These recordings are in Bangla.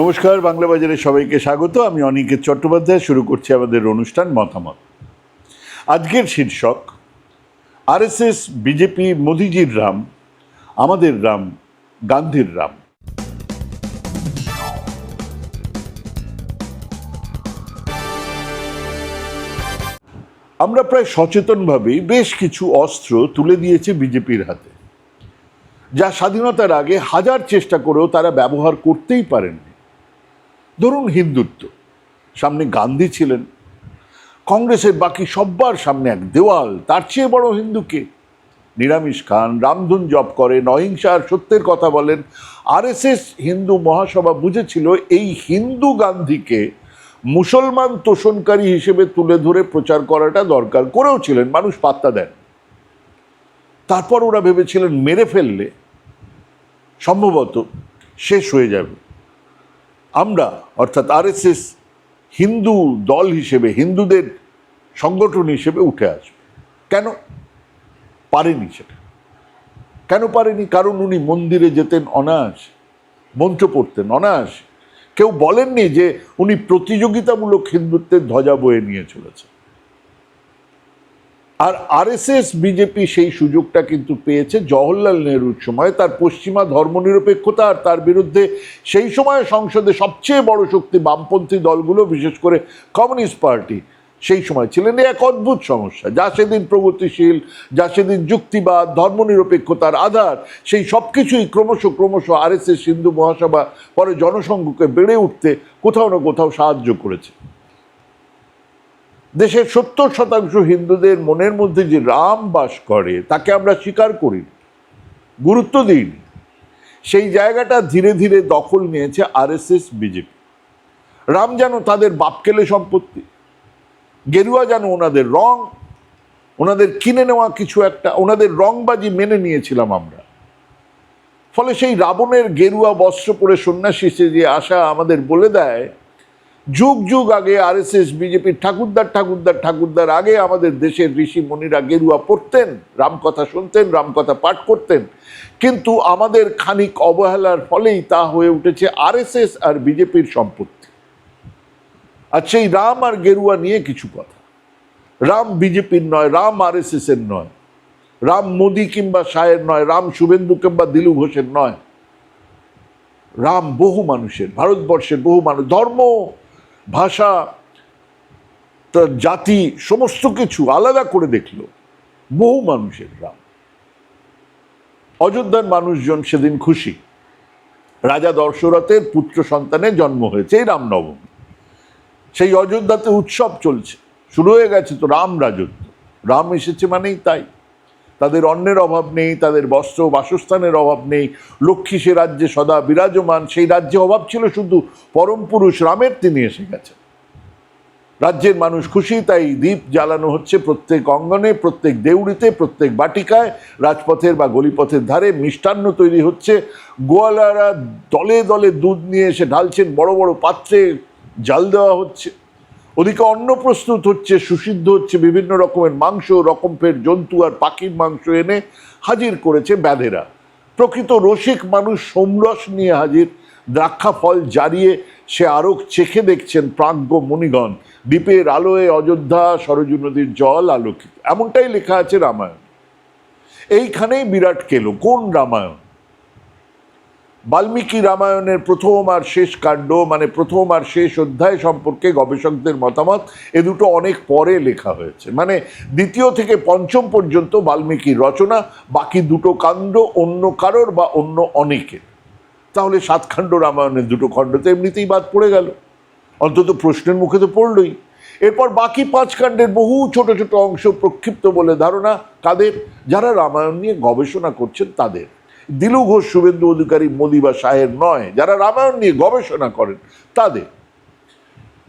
নমস্কার, বাংলা বাজারে সবাইকে স্বাগত। আমি অনিকেত চট্টোপাধ্যায়, শুরু করছি আমাদের অনুষ্ঠান মতামত। আজকের শীর্ষক, আরএসএস, বিজেপি, মোদিজির রাম, আমাদের রাম, গান্ধীর রাম। আমরা প্রায় সচেতনভাবেই বেশ কিছু অস্ত্র তুলে দিয়েছে বিজেপির হাতে। যা স্বাধীনতার আগে হাজার চেষ্টা করেও তারা ব্যবহার করতেই পারেননি। ধরুন হিন্দুত্ব। সামনে গান্ধী ছিলেন। কংগ্রেসের বাকি সব্বার সামনে এক দেওয়াল, তার চেয়ে বড় হিন্দুকে নিরামিষ খান, রামধুন জপ করেন অহিংসা আর সত্যের কথা বলেন। আরএসএস হিন্দু মহাসভা বুঝেছিল এই হিন্দু গান্ধীকে মুসলমান তোষণকারী হিসেবে তুলে ধরে প্রচার করাটা দরকার করেও ছিলেন, মানুষ পাত্তা দেন। তারপর ওরা ভেবেছিলেন, মেরে ফেললে সম্ভবত শেষ হয়ে যাবে। আমরা, অর্থাৎ আরএসএস হিন্দু দল হিসেবে, হিন্দুদের সংগঠন হিসেবে উঠে আসবে। কেন? পারেনি সেটা। কেন পারেনি? কারণ উনি মন্দিরে যেতেন অনায়াস, মন্ত্র পড়তেন অনায়াস। কেউ বলেননি যে উনি প্রতিযোগিতামূলক হিন্দুত্বের ধ্বজা বয়ে নিয়ে চলেছে আর আরএসএস বিজেপি সেই সুযোগটা কিন্তু পেয়েছে। জওহরলাল নেহরুর সময় তার পশ্চিমা ধর্মনিরপেক্ষতা আর তার বিরুদ্ধে সেই সময় সংসদে সবচেয়ে বড় শক্তি বামপন্থী দলগুলো, বিশেষ করে কমিউনিস্ট পার্টি, সেই সময় ছিলেন এক অদ্ভুত সমস্যা। যা সেদিন প্রগতিশীল, যা সেদিন যুক্তিবাদ, ধর্মনিরপেক্ষতার আধার, সেই সব কিছুই ক্রমশ ক্রমশ আরএসএস হিন্দু মহাসভা, পরে জনসংঘকে বেড়ে উঠতে কোথাও না কোথাও সাহায্য করেছে। দেশের সত্তর শতাংশ হিন্দুদের মনের মধ্যে যে রাম বাস করে, তাকে আমরা স্বীকার করি গুরুত্ব দিইনি সেই জায়গাটা ধীরে ধীরে দখল নিয়েছে আরএসএস, বিজেপি। রাম যেন তাদের বাপকেলে সম্পত্তি, গেরুয়া যেন ওনাদের রং, ওনাদের কিনে নেওয়া কিছু একটা, ওনাদের রংবাজি মেনে নিয়েছিলাম আমরা। ফলে সেই রাবণের গেরুয়া বস্ত্র পরে সন্ন্যাসী সে যে আসা আমাদের বলে দেয় যুগ যুগ আগে আরএসএস বিজেপির ঠাকুরদার ঠাকুরদার ঠাকুরদার আগে আমাদের দেশের ঋষি মুনিরা গেরুয়া পড়তেন, রামকথা শুনতেন, রামকথা পাঠ করতেন। কিন্তু আমাদের খানিক অবহেলার ফলেই তা হয়ে উঠেছে আরএসএস আর বিজেপির সম্পত্তি। আর সেই রাম আর গেরুয়া নিয়ে কিছু কথা। রাম বিজেপির নয়, রাম আরএসএস এর নয়। রাম মোদি কিংবা শাহের নয়, রাম শুভেন্দু কিংবা দিলু ঘোষের নয়। রাম বহু মানুষের, ভারতবর্ষের বহু মানুষ, ধর্ম ভাষা তার জাতি, সমস্ত কিছু আলাদা করে দেখল বহু মানুষের রাম। অযোধ্যার মানুষজন সেদিন খুশি। রাজা দর্শরথের পুত্র সন্তানের জন্ম হয়েছে এই রামনবমী। সেই অযোধ্যাতে উৎসব চলছে, শুরু হয়ে গেছে তো রাম রাজত্ব। রাম এসেছে মানেই তাই। তাদের অন্নের অভাব নেই, তাদের বস্ত্র বাসস্থানের অভাব নেই। লক্ষ্মী সে রাজ্যে সদা বিরাজমান, সেই রাজ্যে অভাব ছিল শুধু পরম পুরুষ রামের, তিনি এসে গেছেন। রাজ্যের মানুষ খুশি, তাই দ্বীপ জ্বালানো হচ্ছে প্রত্যেক অঙ্গনে, প্রত্যেক দেউড়িতে, প্রত্যেক বাটিকায়। রাজপথের বা গলিপথের ধারে মিষ্টান্ন তৈরি হচ্ছে। গোয়ালারা দলে দলে দুধ নিয়ে এসে ঢালছেন, বড় বড় পাত্রে জাল দেওয়া হচ্ছে। ওদিকে অন্ন প্রস্তুত হচ্ছে, সুসিদ্ধ হচ্ছে, বিভিন্ন রকমের মাংস রকমের জন্তু আর পাখির মাংস এনে হাজির করেছে ব্যাধেরা। প্রকৃত রসিক মানুষ সোমরস নিয়ে হাজির, দ্রাক্ষা ফল জারিয়ে সে আরও চেখে দেখছেন প্রাজ্ঞ মুনিগণ। দ্বীপের আলোয় অযোধ্যা, সরজু নদীর জল আলোকিত। এমনটাই লেখা আছে রামায়ণ। এইখানেই বিরাট কেলো, কোন রামায়ণ? বাল্মীকি রামায়ণের প্রথম আর শেষ কাণ্ড মানে প্রথম আর শেষ অধ্যায় সম্পর্কে গবেষকদের মতামত, এ দুটো অনেক পরে লেখা হয়েছে। মানে দ্বিতীয় থেকে পঞ্চম পর্যন্ত বাল্মীকির রচনা, বাকি দুটো কাণ্ড অন্য কারোর বা অন্য অনেকের। তাহলে সাতখণ্ড রামায়ণের দুটো খণ্ড তো এমনিতেই বাদ পড়ে গেল। অন্তত প্রশ্নের মুখে তো পড়লই। এরপর বাকি পাঁচ কাণ্ডের বহু ছোট ছোট অংশ প্রক্ষিপ্ত বলে ধারণা কাদের? যারা রামায়ণ নিয়ে গবেষণা করছেন তাদের। দিলু ঘোষ, শুভেন্দু অধিকারী, মোদি বা শাহের নয়, যারা রামায়ণ নিয়ে গবেষণা করেন, তাদের।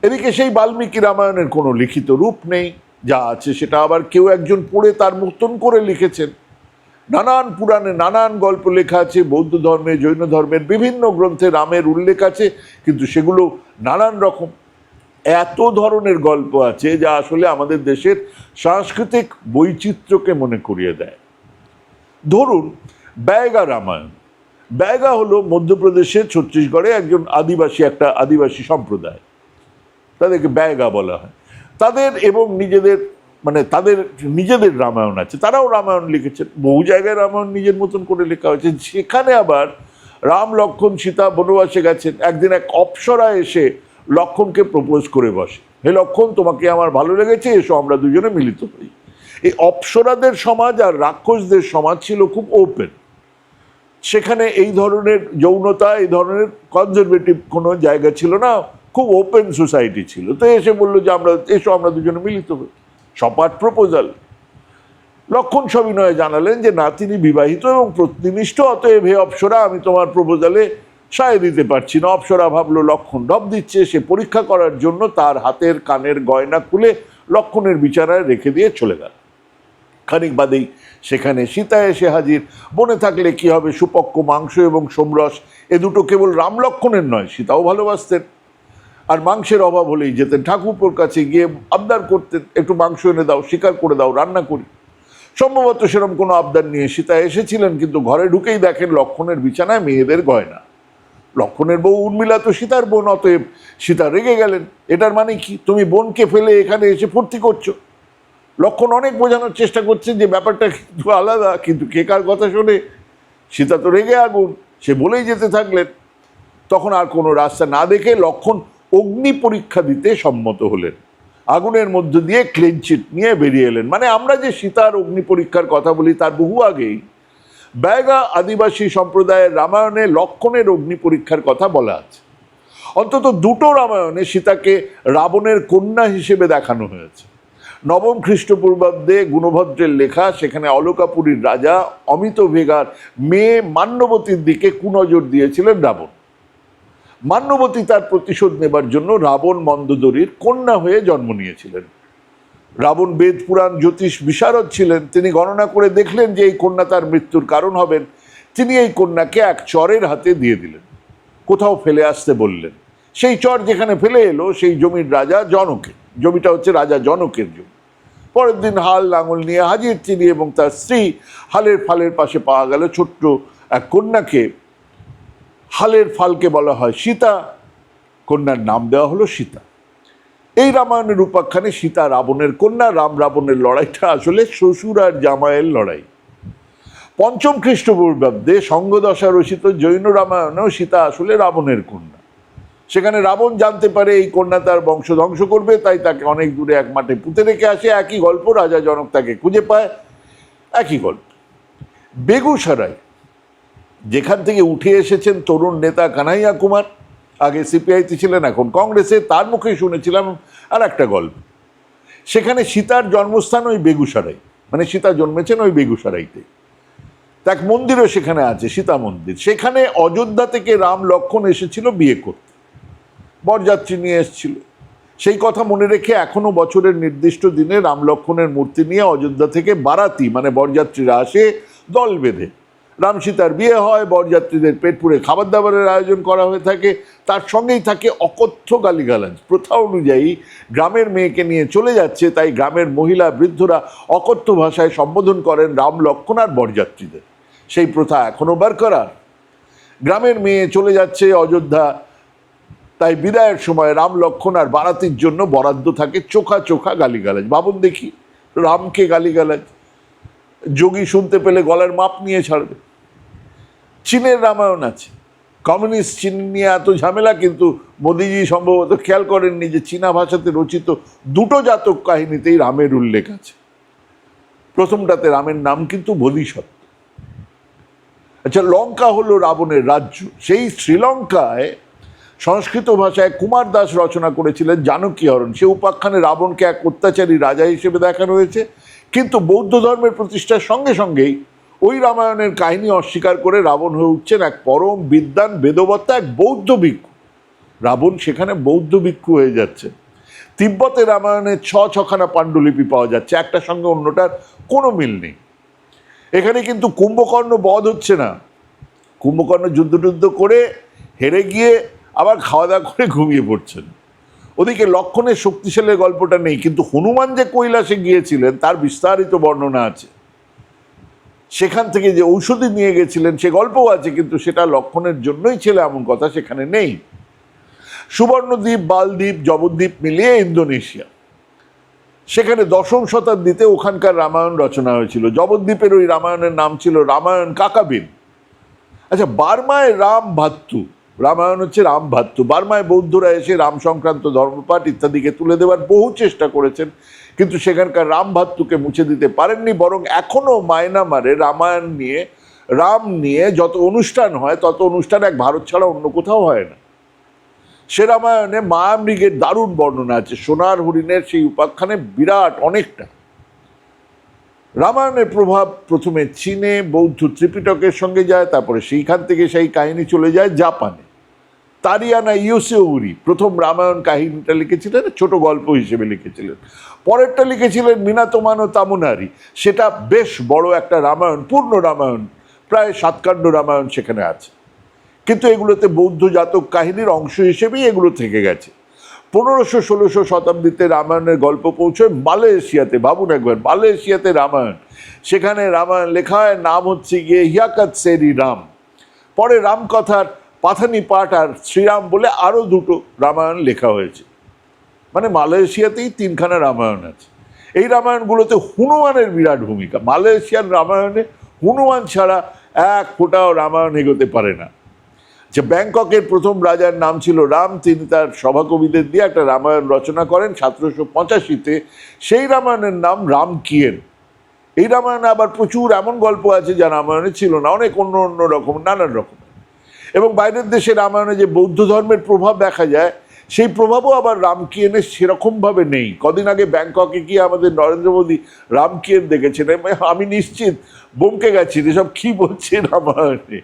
এদিকে সেই বাল্মীকি রামায়ণের কোনো লিখিত রূপ নেই, যা আছে সেটা আবার কেউ একজন পড়ে তার মতন করে লিখেছেন। নানান পুরাণে নানান গল্প লেখা আছে, বৌদ্ধ ধর্মে, জৈন ধর্মের বিভিন্ন গ্রন্থে রামের উল্লেখ আছে, কিন্তু সেগুলো নানান রকম। এত ধরনের গল্প আছে যা আসলে আমাদের দেশের সাংস্কৃতিক বৈচিত্র্যকে মনে করিয়ে দেয়। ধরুন ব্যয়গা রামায়ণ। ব্যাগা হলো মধ্যপ্রদেশের ছত্তিশগড়ে একজন আদিবাসী, একটা আদিবাসী সম্প্রদায়। তাদেরকে ব্যাগা বলা হয়। তাদের এবং নিজেদের মানে তাদের নিজেদের রামায়ণ আছে। তারাও রামায়ণ লিখেছেন। বহু জায়গায় রামায়ণ নিজের মতন করে লেখা হয়েছে। সেখানে আবার রাম, লক্ষণ, সীতা, বনবাসে গেছেন। একদিন এক অপ্সরা এসে লক্ষণকে প্রপোজ করে বসে। হে লক্ষণ, তোমাকে আমার ভালো লেগেছে, এসো, আমরা দুজনে মিলিত হই। এই অপ্সরাদের সমাজ আর রাক্ষসদের সমাজ ছিল খুব ওপেন সেখানে এই ধরনের যৌনতা, এই ধরনের কনজারভেটিভ কোনো জায়গা ছিল না, খুব ওপেন সোসাইটি ছিল। তো এসে বলল যে আমরা, এসো আমরা দুজনে মিলিত হই। সপাট প্রপোজাল লক্ষণ সবিনয়ে জানালেন যে না, তিনি বিবাহিত এবং প্রতিনিষ্ঠ, অতএব হে অপ্সরা, আমি তোমার প্রপোজালে সায় দিতে পারছি না। অপ্সরা ভাবলো, লক্ষণ ঢপ দিচ্ছে, সে পরীক্ষা করার জন্য তার হাতের কানের গয়না খুলে লক্ষণের বিচারায় রেখে দিয়ে চলে গেল। খানিক বাদেই সেখানে সীতা এসে হাজির। বনে থাকলে কি হবে? সুপক্ষ মাংস এবং সোমরস, এ দুটো কেবল রাম লক্ষণের নয়, সীতাও ভালোবাসতেন। আর মাংসের অভাব হলেই যেতেন। ঠাকুরপুর কাছে গিয়ে আবদার করতেন, একটু মাংস এনে দাও, শিকার করে দাও, রান্না করি। সম্ভবত সেরকম কোনো আবদার নিয়ে সীতা এসেছিলেন, কিন্তু ঘরে ঢুকেই দেখেন লক্ষণের বিছানায় মেয়েদের গয়না। লক্ষণের বউ উর্মিলা তো সীতার বোন, অতএব সীতা রেগে গেলেন। এটার মানে কি? তুমি বোনকে ফেলে এখানে এসে ফুর্তি করছ? লক্ষণ অনেক বোঝানোর চেষ্টা করছেন যে ব্যাপারটা কিন্তু আলাদা, কিন্তু কে কার কথা শোনে, সীতা তো রেগে আগুন, সে বলেই যেতে থাকলেন। তখন আর কোনো রাস্তা না দেখে লক্ষণ অগ্নি পরীক্ষা দিতে সম্মত হলেন। আগুনের মধ্য দিয়ে ক্লিনচিট নিয়ে বেরিয়ে এলেন। মানে আমরা যে সীতার অগ্নি পরীক্ষার কথা বলি তার বহু আগেই, ব্যাগা আদিবাসী সম্প্রদায়ের রামায়ণে লক্ষণের অগ্নি পরীক্ষার কথা বলা আছে। অন্তত দুটো রামায়ণে সীতাকে রাবণের কন্যা হিসেবে দেখানো হয়েছে। নবম খ্রিস্টপূর্বাব্দে গুণভদ্রের লেখা, সেখানে অলকাপুরীর রাজা অমিত ভেগার মেয়ে মান্যবতীর দিকে কুনজর দিয়েছিলেন রাবণ। মান্যবতী তার প্রতিশোধ নেবার জন্য রাবণ মন্দদরীর কন্যা হয়ে জন্ম নিয়েছিলেন। রাবণ বেদ পুরাণ জ্যোতিষ বিশারদ ছিলেন, তিনি গণনা করে দেখলেন যে এই কন্যা তার মৃত্যুর কারণ হবেন। তিনি এই কন্যাকে এক চরের হাতে দিয়ে দিলেন, কোথাও ফেলে আসতে বললেন। সেই চর যেখানে ফেলে এলো, সেই জমির রাজা জনকের, জমিটা হচ্ছে রাজা জনকের জমি। পরের দিন হাল লাঙল নিয়ে হাজির তিনি এবং তার স্ত্রী হালের ফালের পাশে পাওয়া গেল ছোট্ট এক কন্যাকে। হালের ফালকে বলা হয় সীতা। কন্যার নাম দেওয়া হলো সীতা। এই রামায়ণের উপাখ্যানে সীতা রাবণের কন্যা, রাম রাবণের লড়াইটা আসলে শ্বশুর আর জামাইয়ের লড়াই। পঞ্চম খ্রিস্টপূর্বাব্দে সঙ্গদশা রচিত জৈন রামায়ণেও সীতা আসলে রাবণের কন্যা। সেখানে রাবণ জানতে পারে এই কন্যা তার বংশ ধ্বংস করবে, তাই তাকে অনেক দূরে এক মাঠে পুঁতে রেখে আসে। একই গল্প, রাজা জনক তাকে খুঁজে পায়। একই গল্প। বেগুসরাই যেখান থেকে উঠে এসেছেন তরুণ নেতা কানাইয়া কুমার, আগে সিপিআইতে ছিলেন, এখন কংগ্রেসে, তার মুখে শুনেছিলাম আর একটা গল্প। সেখানে সীতার জন্মস্থান ওই বেগুসরাই মানে সীতা জন্মেছেন ওই বেগুসরাইতে। এক মন্দিরও সেখানে আছে, সীতা মন্দির। সেখানে অযোধ্যা থেকে রাম লক্ষণ এসেছিল বিয়ে করতে। বরযাত্রী নিয়ে এসেছিল। সেই কথা মনে রেখে এখনও বছরের নির্দিষ্ট দিনে রাম লক্ষণের মূর্তি নিয়ে অযোধ্যা থেকে বারাতি মানে বরযাত্রীরা আসে, দল বেঁধে। রাম সীতার বিয়ে হয়, বরযাত্রীদের পেট পুড়ে খাবার দাবারের আয়োজন করা হয়ে থাকে। তার সঙ্গেই থাকে অকথ্য গালিগালাজ। প্রথা অনুযায়ী গ্রামের মেয়েকে নিয়ে চলে যাচ্ছে, তাই গ্রামের মহিলা বৃদ্ধরা অকথ্য ভাষায় সম্বোধন করেন রাম লক্ষণ আর বরযাত্রীদের। সেই প্রথা এখনও বরকরার গ্রামের মেয়ে চলে যাচ্ছে অযোধ্যা তাই বিদায়ের সময় রাম লক্ষণ আর বারাতির জন্য বরাদ্দ থাকে চোখা চোখা গালিগালাজ। ভাবুন দেখি, রামকে গালিগালাজ। যোগী শুনতে পেলে গলার মাপ নিয়ে ছাড়বে। চীনের রামায়ণ আছে। কমিউনিস্ট চীন নিয়ে এত ঝামেলা, কিন্তু মোদিজি সম্ভবত খেয়াল করেননি যে চীনা ভাষাতে রচিত দুটো জাতক কাহিনীতেই রামের উল্লেখ আছে। প্রথমটাতে রামের নাম কিন্তু বোধিসত্ত্ব। আচ্ছা লঙ্কা হলো রাবণের রাজ্য। সেই শ্রীলঙ্কায় সংস্কৃত ভাষায় কুমার দাস রচনা করেছিলেন জানকী হরণ সে উপাখ্যানে রাবণকে এক অত্যাচারী রাজা হিসেবে দেখানো হয়েছে কিন্তু বৌদ্ধ ধর্মের প্রতিষ্ঠার সঙ্গে সঙ্গেই ওই রামায়ণের কাহিনী অস্বীকার করে রাবণ হয়ে উঠছেন এক পরম বিদ্যান বেদবত্তা, এক বৌদ্ধ ভিক্ষু। রাবণ সেখানে বৌদ্ধ ভিক্ষু হয়ে যাচ্ছে। তিব্বতে রামায়ণের ছ ছখানা পাণ্ডুলিপি পাওয়া যাচ্ছে। একটার সঙ্গে অন্যটার কোনো মিল নেই। এখানে কিন্তু কুম্ভকর্ণ বধ হচ্ছে না। কুম্ভকর্ণ যুদ্ধ টুদ্ধ করে হেরে গিয়ে আবার খাওয়া দাওয়া করে ঘুমিয়ে পড়ছেন। ওদিকে লক্ষণের শক্তিশালী গল্পটা নেই, কিন্তু হনুমান যে কৈলাসে গিয়েছিলেন, তার বিস্তারিত বর্ণনা আছে। সেখান থেকে যে ঔষধি নিয়ে গেছিলেন, সে গল্পও আছে, কিন্তু সেটা লক্ষণের জন্যই ছিল এমন কথা সেখানে নেই। সুবর্ণদ্বীপ, বালদ্বীপ জবদ্বীপ মিলিয়ে ইন্দোনেশিয়া। সেখানে দশম শতাব্দীতে ওখানকার রামায়ণ রচনা হয়েছিল। জবদ্বীপের ওই রামায়ণের নাম ছিল রামায়ণ কাকাবিন। আচ্ছা বার্মায় রাম ভাত্তু রামায়ণ হচ্ছে রাম ভাত্তু। বার্মায় বৌদ্ধরা এসে রাম সংক্রান্ত ধর্মপাঠ ইত্যাদিকে তুলে দেওয়ার বহু চেষ্টা করেছেন, কিন্তু সেখানকার রাম ভাত্তুকে মুছে দিতে পারেননি, বরং এখনও মায়ানমারে রামায়ণ নিয়ে, রাম নিয়ে যত অনুষ্ঠান হয়, তত অনুষ্ঠান এক ভারত ছাড়া অন্য কোথাও হয় না। সে রামায়ণে মায়ামৃগের দারুণ বর্ণনা আছে, সোনার হরিণের সেই উপাখ্যানে বিরাট অনেকটা। রামায়ণের প্রভাব প্রথমে চীনে, বৌদ্ধ ত্রিপিটকের সঙ্গে যায়, তারপরে সেইখান থেকে সেই কাহিনী চলে যায় জাপানে। তারিয়ানা ইউসেউরি প্রথম রামায়ণ কাহিনীটা লিখেছিলেন, ছোট গল্প হিসেবে লিখেছিলেন। পরেরটা লিখেছিলেন মিনাতোমানো তামুনারি। সেটা বেশ বড় একটা রামায়ণ, পূর্ণ রামায়ণ, প্রায় সাতকাণ্ড রামায়ণ সেখানে আছে। কিন্তু এগুলোতে বৌদ্ধ জাতক কাহিনীর অংশ হিসেবেই এগুলো থেকে গেছে। পনেরোশো ষোলোশো শতাব্দীতে রামায়ণের গল্প পৌঁছয় মালয়েশিয়াতে। ভাবুন একবার, মালয়েশিয়াতে রামায়ণ। সেখানে রামায়ণ লেখা হয় নাম হচ্ছে গিয়ে হিয়াকাত সেরি রাম। পরে রামকথার পাথানি পাঠ আর শ্রীরাম বলে আরও দুটো রামায়ণ লেখা হয়েছে। মানে মালয়েশিয়াতেই তিনখানা রামায়ণ আছে। এই রামায়ণগুলোতে হনুমানের বিরাট ভূমিকা। মালয়েশিয়ার রামায়ণে হনুমান ছাড়া এক ফোঁটাও রামায়ণ এগোতে পারে না। যে ব্যাংককের প্রথম রাজার নাম ছিল রাম, তিনি তার সভাকবিদের দিয়ে একটা রামায়ণ রচনা করেন সতেরোশো পঁচাশিতে। সেই রামায়ণের নাম রামকিয়েন এই রামায়ণে আবার প্রচুর এমন গল্প আছে যা রামায়ণে ছিল না। অনেক অন্য অন্য রকম, নানান রকম। এবং বাইরের দেশে রামায়ণে যে বৌদ্ধ ধর্মের প্রভাব দেখা যায়, সেই প্রভাবও আবার রামকিয়েনের সেরকমভাবে নেই। কদিন আগে ব্যাংককে গিয়ে আমাদের নরেন্দ্র মোদী রামকিয়েন দেখেছেন। আমি নিশ্চিত বমকে গেছি এসব কী বলছে রামায়ণে।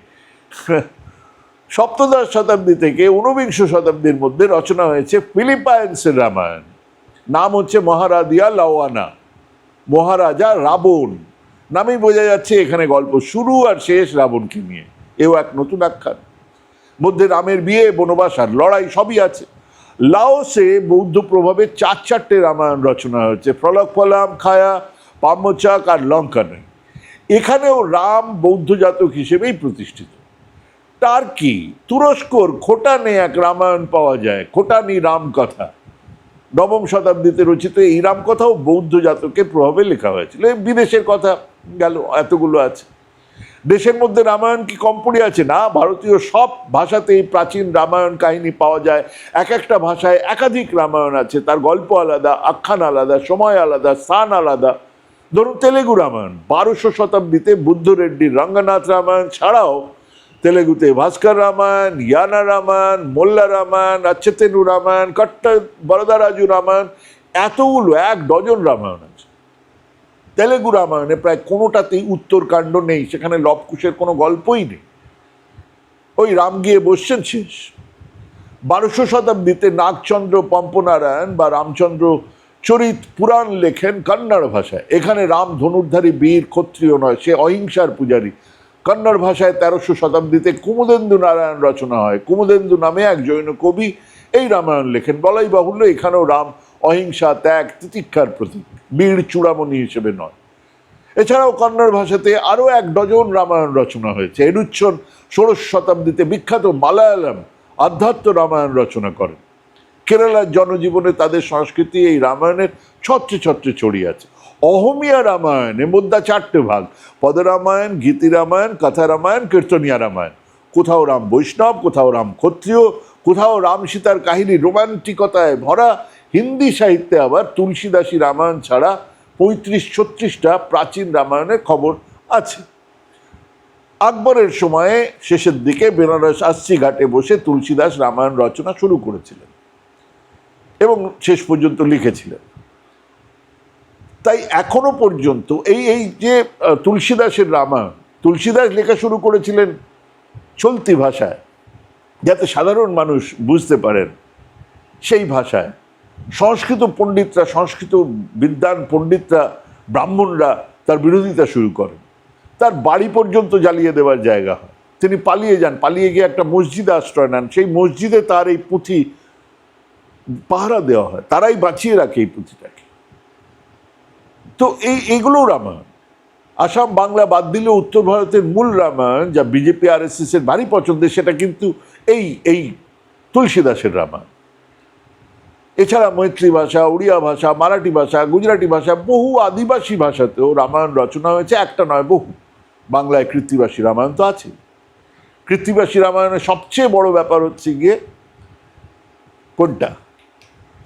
সপ্তদশ শতাব্দী থেকে ঊনবিংশ শতাব্দীর মধ্যে রচনা হয়েছে ফিলিপাইন্সের রামায়ণ। নাম হচ্ছে মহারাদিয়া লাওয়ানা। মহারাজা রাবণ। নামেই বোঝা যাচ্ছে এখানে গল্প শুরু আর শেষ রাবণকে নিয়ে। এও এক নতুন আখ্যান। মধ্যে রামের বিয়ে বনবাস আর লড়াই সবই আছে। লাওসে বৌদ্ধ প্রভাবে চার চারটে রামায়ণ রচনা হয়েছে। ফলক ফলাম, খায়া পাম্মচাক আর লঙ্কানে এখানেও রাম বৌদ্ধ জাতক হিসেবেই প্রতিষ্ঠিত। তার টার্কি তুরস্কর খোটানে এক রামায়ণ পাওয়া যায়, খোটানি রামকথা নবম শতাব্দীতে রচিত এই রামকথাও বৌদ্ধ জাতকের প্রভাবে লেখা হয়েছিল। বিদেশের কথা গেল, এতগুলো আছে। দেশের মধ্যে রামায়ণ কি কম পড়ে আছে? না, ভারতীয় সব ভাষাতেই প্রাচীন রামায়ণ কাহিনী পাওয়া যায়। এক একটা ভাষায় একাধিক রামায়ণ আছে। তার গল্প আলাদা, আখ্যান আলাদা, সময় আলাদা, স্থান আলাদা। ধরুন তেলেগু রামায়ণ। বারোশো শতাব্দীতে বুদ্ধ রেড্ডির রঙ্গনাথ রামায়ণ ছাড়াও তেলেগুতে ভাস্কর রামায়ণ, ইয়ানা রামায়ণ, মোল্লা রামায়ণ আচ্ছেতেনু রামায়ণ কট্ট বরদারাজু রামায়ণ, এতগুলো, এক ডজন রামায়ণ তেলেগু রামায়ণে প্রায় কোনোটাতেই উত্তরকাণ্ড নেই, সেখানে লবকুশের কোনো গল্পই নেই। ওই রাম গিয়ে বসছেন শেষ। বারোশো শতাব্দীতে নাগচন্দ্র পম্পনারায়ণ বা রামচন্দ্র চরিত পুরাণ লেখেন কন্নড় ভাষায়। এখানে রাম ধনুর্ধারী, বীর, ক্ষত্রিয় নয়, সে অহিংসার পূজারী। কন্নড় ভাষায় তেরোশো শতাব্দীতে কুমুদেন্দু নারায়ণ রচনা হয়। কুমুদেন্দু নামে এক জৈন কবি এই রামায়ণ লেখেন। বলাই বাহুল্য এখানেও রাম অহিংসা, ত্যাগ, তিতিক্ষার প্রতীক। বীর চূড়ামণি হিসেবে নয়। এছাড়াও কন্নড় ভাষাতে আরও এক ডজন রামায়ণ রচনা হয়েছে। এরুচ্ছন ষোড়শ শতাব্দীতে বিখ্যাত মালায়ালাম আধ্যাত্ম রামায়ণ রচনা করেন। কেরালার জনজীবনে তাদের সংস্কৃতি এই রামায়ণের ছত্রে ছত্রে ছড়িয়ে আছে। অহমিয়া রামায়ণে মধ্যে চারটে ভাগ। পদরামায়ণ গীতি রামায়ণ কথা রামায়ণ কীর্তনিয়া রামায়ণ। কোথাও রাম বৈষ্ণব, কোথাও রাম ক্ষত্রিয়, কোথাও রাম সীতার কাহিনী রোমান্টিকতায় ভরা হিন্দি সাহিত্যে আবার তুলসীদাসী রামায়ণ ছাড়া পঁয়ত্রিশ, ছত্রিশটা প্রাচীন রামায়ণের খবর আছে। আকবরের সময়ে শেষের দিকে বেনারস আসছি ঘাটে বসে তুলসীদাস রামায়ণ রচনা শুরু করেছিলেন এবং শেষ পর্যন্ত লিখেছিলেন। তাই এখনও পর্যন্ত এই এই যে তুলসীদাসের রামায়ণ, তুলসীদাস লেখা শুরু করেছিলেন চলতি ভাষায়, যাতে সাধারণ মানুষ বুঝতে পারেন সেই ভাষায়। সংস্কৃত পণ্ডিতরা, সংস্কৃত বিদ্যান পণ্ডিতরা, ব্রাহ্মণরা তার বিরোধিতা শুরু করেন। তার বাড়ি পর্যন্ত জ্বালিয়ে দেওয়ার জায়গা হয়। তিনি পালিয়ে যান, পালিয়ে গিয়ে একটা মসজিদে আশ্রয় নেন। সেই মসজিদে তার এই পুঁথি পাহারা দেওয়া হয়। তারাই বাঁচিয়ে রাখে এই পুঁথিটাকে। তো এই এইগুলোও রামায়ণ। আসাম বাংলা বাদ দিলে উত্তর ভারতের মূল রামায়ণ, যা বিজেপি আর এস এর ভারী পছন্দের, সেটা কিন্তু এই এই তুলসীদাসের রামায়ণ। এছাড়া মৈত্রী ভাষা, উড়িয়া ভাষা, মারাঠি ভাষা, গুজরাটি ভাষা, বহু আদিবাসী ভাষাতেও রামায়ণ রচনা হয়েছে, একটা নয় বহু। বাংলায় কৃত্তিবাসী রামায়ণ তো আছে কৃত্তিবাসী রামায়ণের সবচেয়ে বড় ব্যাপার হচ্ছে গিয়ে কোনটা?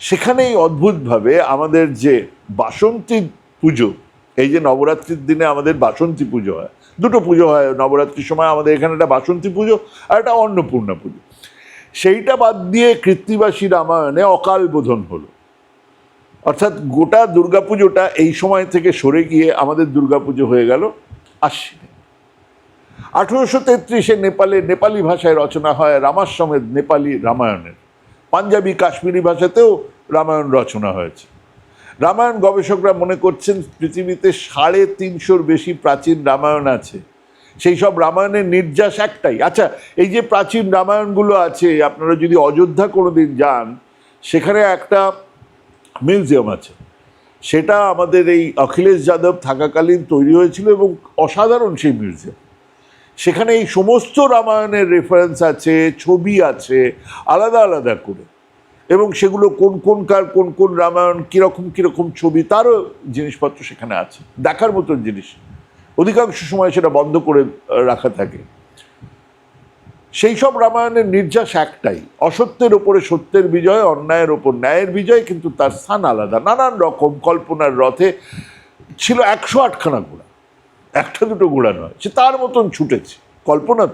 সেখানেই অদ্ভুতভাবে আমাদের যে বাসন্তী পুজো, এই যে নবরাত্রির দিনে আমাদের বাসন্তী পুজো হয়, দুটো পুজো হয় নবরাত্রির সময় আমাদের এখানে একটা বাসন্তী পুজো আর একটা অন্নপূর্ণা পুজো। সেইটা বাদ দিয়ে কৃত্তিবাসী রামায়ণে অকাল বোধন হলো। অর্থাৎ গোটা দুর্গাপুজোটা এই সময় থেকে সরে গিয়ে আমাদের দুর্গাপুজো হয়ে গেল আশ্বিনে আঠেরোশো তেত্রিশে নেপালে নেপালি ভাষায় রচনা হয় রামাশ্বমেধ নেপালি রামায়ণের। পাঞ্জাবি কাশ্মীরি ভাষাতেও রামায়ণ রচনা হয়েছে। রামায়ণ গবেষকরা মনে করছেন পৃথিবীতে সাড়ে তিনশোর বেশি প্রাচীন রামায়ণ আছে। সেই সব রামায়ণের নির্যাস একটাই। আচ্ছা এই যে প্রাচীন রামায়ণগুলো আছে, আপনারা যদি অযোধ্যা কোনোদিন যান, সেখানে একটা মিউজিয়াম আছে। সেটা আমাদের এই অখিলেশ যাদব থাকাকালীন তৈরি হয়েছিল এবং অসাধারণ সেই মিউজিয়াম সেখানে এই সমস্ত রামায়ণের রেফারেন্স আছে, ছবি আছে, আলাদা আলাদা করে। এবং সেগুলো কোন কোন কার কোন কোন রামায়ণ, কীরকম কীরকম ছবি, তারও জিনিসপত্র সেখানে আছে। দেখার মতন জিনিস। অধিকাংশ সময় সেটা বন্ধ করে রাখা থাকে। সেই সব রামায়ণের নির্যাস একটাই। অসত্যের ওপরে সত্যের বিজয়, অন্যায়ের ওপর ন্যায়ের বিজয়, কিন্তু তার স্থান আলাদা। নানান রকম কল্পনার রথে ছিল একশো আটখানা ঘোড়া। একটা দুটো ঘোড়া নয়, সে তার মতন ছুটেছে। কল্পনা।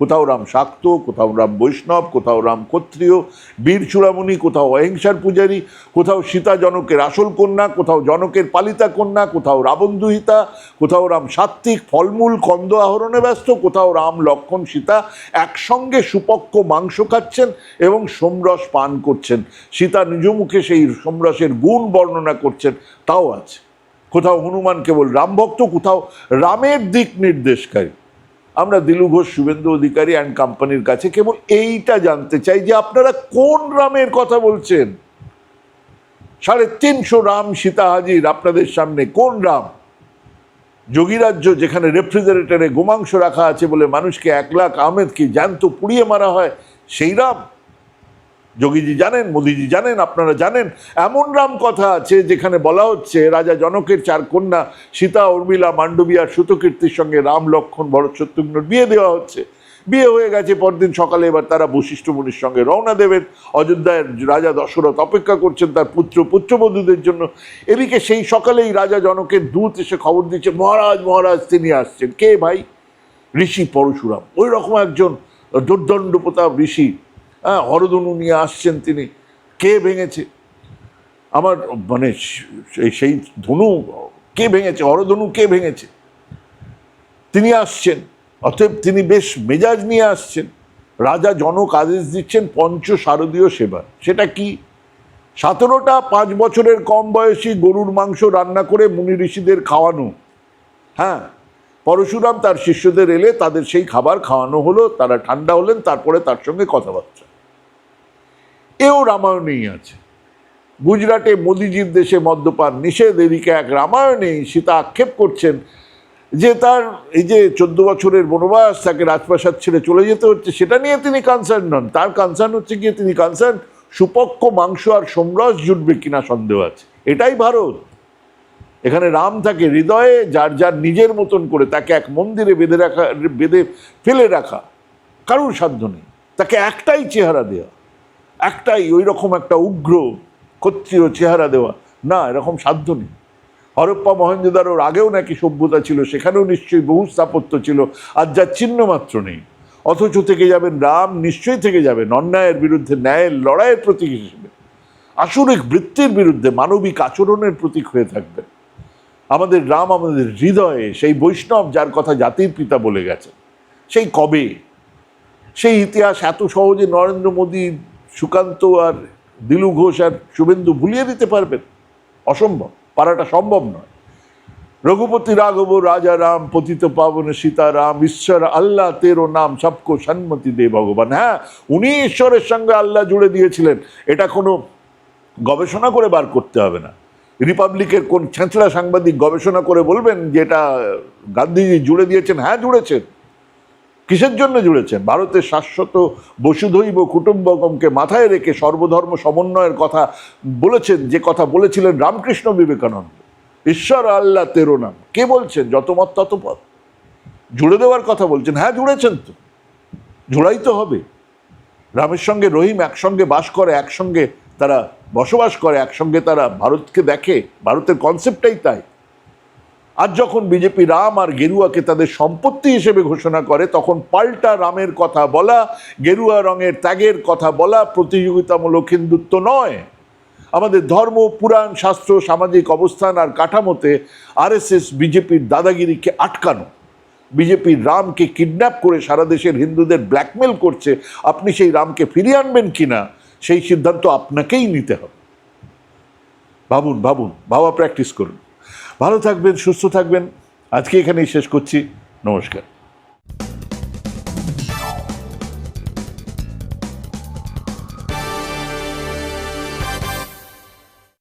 কোথাও রাম শাক্ত, কোথাও রাম বৈষ্ণব, কোথাও রাম ক্ষত্রিয়, বীর চূড়ামণি, কোথাও অহিংসার পূজারী, কোথাও সীতা জনকের আসল কন্যা, কোথাও জনকের পালিতা কন্যা, কোথাও রাবণ দুহিতা, কোথাও রাম সাত্ত্বিক ফলমূল কন্দ আহরণে ব্যস্ত, কোথাও রাম লক্ষণ সীতা একসঙ্গে সুপক্ষ মাংস খাচ্ছেন এবং সোমরস পান করছেন। সীতা নিজ মুখে সেই সোমরসের গুণ বর্ণনা করছেন, তাও আছে। কোথাও হনুমান কেবল রামভক্ত কোথাও রামের দিক নির্দেশকারী। আমরা দিলু ঘোষ, শুভেন্দু অধিকারী অ্যান্ড কোম্পানির কাছে কেবল এইটা জানতে চাই যে আপনারা কোন রামের কথা বলছেন? সাড়ে তিনশো রাম সীতা হাজির আপনাদের সামনে, কোন রাম? যোগীরাজ্য যেখানে রেফ্রিজারেটরে গোমাংস রাখা আছে বলে মানুষকে এক লাখ আহমেদকে জ্যান্ত পুড়িয়ে মারা হয়, সেই রাম? যোগীজি জানেন, মোদিজি জানেন, আপনারা জানেন, এমন রাম কথা আছে যেখানে বলা হচ্ছে, রাজা জনকের চার কন্যা, সীতা, উর্মিলা মান্ডবী আর সুতকীর্তির সঙ্গে রাম, লক্ষণ, ভরত, শত্রুঘ্নর বিয়ে দেওয়া হচ্ছে। বিয়ে হয়ে গেছে, পরদিন সকালে এবার তারা বশিষ্ঠ মুনির সঙ্গে রওনা দেবেন। অযোধ্যায় রাজা দশরথ অপেক্ষা করছেন তার পুত্র, পুত্রবধূদের জন্য। এদিকে সেই সকালেই রাজা জনকের দূত এসে খবর দিচ্ছে, মহারাজ মহারাজ, তিনি আসছেন। কে ভাই? ঋষি পরশুরাম। ওই রকম একজন দুর্দণ্ড প্রতাপ ঋষি হ্যাঁ হরধনু নিয়ে আসছেন তিনি। কে ভেঙেছে? আমার মানে সেই- ধনু কে ভেঙেছে? হরধনু কে ভেঙেছে? তিনি আসছেন। অতএব তিনি বেশ মেজাজ নিয়ে আসছেন। রাজা জনক আদেশ দিচ্ছেন পঞ্চ শারদীয় সেবা। সেটা কি? সতেরোটা পাঁচ বছরের কম বয়সী গরুর মাংস রান্না করে মুনি ঋষিদের খাওয়ানো। হ্যাঁ পরশুরাম তার শিষ্যদের এলে তাদের সেই খাবার খাওয়ানো হলো, তারা ঠান্ডা হলেন, তারপরে তার সঙ্গে কথাবার্তা। এও রামায়ণেই আছে। গুজরাটে মোদিজির দেশে মদ্যপান নিষেধ, এদিকে এক রামায়ণেই সীতা আক্ষেপ করছেন যে তার এই যে চোদ্দ বছরের বনবাস, তাকে রাজপ্রাসাদ ছেড়ে চলে যেতে হচ্ছে, সেটা নিয়ে তিনি কনসার্ন নন। তার কনসার্ন হচ্ছে গিয়ে তিনি কনসার্ন সুপক্ষ মাংস আর সোমরস জুটবে কিনা সন্দেহ আছে। এটাই ভারত। এখানে রাম থাকে হৃদয়ে যার যার নিজের মতন করে তাকে এক মন্দিরে বেঁধে রাখা, বেঁধে ফেলে রাখা, কারুর সাধ্য নেই। তাকে একটাই চেহারা দেওয়া একটাই ওই রকম একটা উগ্র, ক্ষত্রিয় চেহারা দেওয়া। না, এরকম সাধ্য নেই। হরপ্পা মহেঞ্জোদারোর আগেও নাকি সভ্যতা ছিল, সেখানেও নিশ্চয়ই বহু স্থাপত্য ছিল আর যার চিহ্ন মাত্র নেই। অথচ থেকে যাবেন রাম, নিশ্চয়ই থেকে যাবেন অন্যায়ের বিরুদ্ধে ন্যায়ের লড়াইয়ের প্রতীক হিসেবে। আসরিক বৃত্তির বিরুদ্ধে মানবিক আচরণের প্রতীক হয়ে থাকবেন আমাদের রাম আমাদের হৃদয়ে, সেই বৈষ্ণব যার কথা জাতির পিতা বলে গেছেন, সেই কবে? সেই ইতিহাস এত সহজে নরেন্দ্র মোদী সুকান্ত আর দিলু ঘোষ আর শুভেন্দু ভুলিয়ে দিতে পারবেন। অসম্ভব, পারাটা সম্ভব নয়। রঘুপতি রাঘব, রাজা রাম, পতিত পাবন, সীতারাম, ঈশ্বর, আল্লাহ, তেরো নাম, সবকো সন্মতি দে ভগবান। হ্যাঁ উনি ঈশ্বরের সঙ্গে আল্লাহ জুড়ে দিয়েছিলেন। এটা কোনো গবেষণা করে বার করতে হবে না। রিপাবলিকের কোন ছেঁচড়া সাংবাদিক গবেষণা করে বলবেন যে এটা গান্ধীজি জুড়ে দিয়েছেন? হ্যাঁ জুড়েছেন। কিসের জন্য জুড়েছেন? ভারতের শাশ্বত বসুধৈব কুটুম্বকমকে মাথায় রেখে সর্বধর্ম সমন্বয়ের কথা বলেছেন, যে কথা বলেছিলেন রামকৃষ্ণ বিবেকানন্দ। ঈশ্বর আল্লাহ তেরো নাম। কে বলছেন? যত মত তত পথ জুড়ে দেওয়ার কথা বলছেন। হ্যাঁ জুড়েছেন তো। জোড়াই তো হবে। রামের সঙ্গে রহিম একসঙ্গে বাস করে, একসঙ্গে তারা বসবাস করে, একসঙ্গে তারা ভারতকে দেখে। ভারতের কনসেপ্টটাই তাই। আর যখন বিজেপি রাম আর গেরুয়াকে তাদের সম্পত্তি হিসেবে ঘোষণা করে, তখন পাল্টা রামের কথা বলা, গেরুয়া রঙের ত্যাগের কথা বলা প্রতিযোগিতামূলক হিন্দুত্ব নয়। আমাদের ধর্ম, পুরাণ, শাস্ত্র, সামাজিক অবস্থান আর কাঠামোতে আরএসএস বিজেপির দাদাগিরিকে আটকানো। বিজেপির রামকে কিডন্যাপ করে সারা দেশের হিন্দুদের ব্ল্যাকমেল করছে, আপনি সেই রামকে ফিরিয়ে আনবেন কিনা, সেই সিদ্ধান্ত আপনাকেই নিতে হবে। ভাবুন ভাবুন, ভাবা প্র্যাকটিস করুন। ভালো থাকবেন সুস্থ থাকবেন। আজকে এখানেই শেষ করছি। নমস্কার।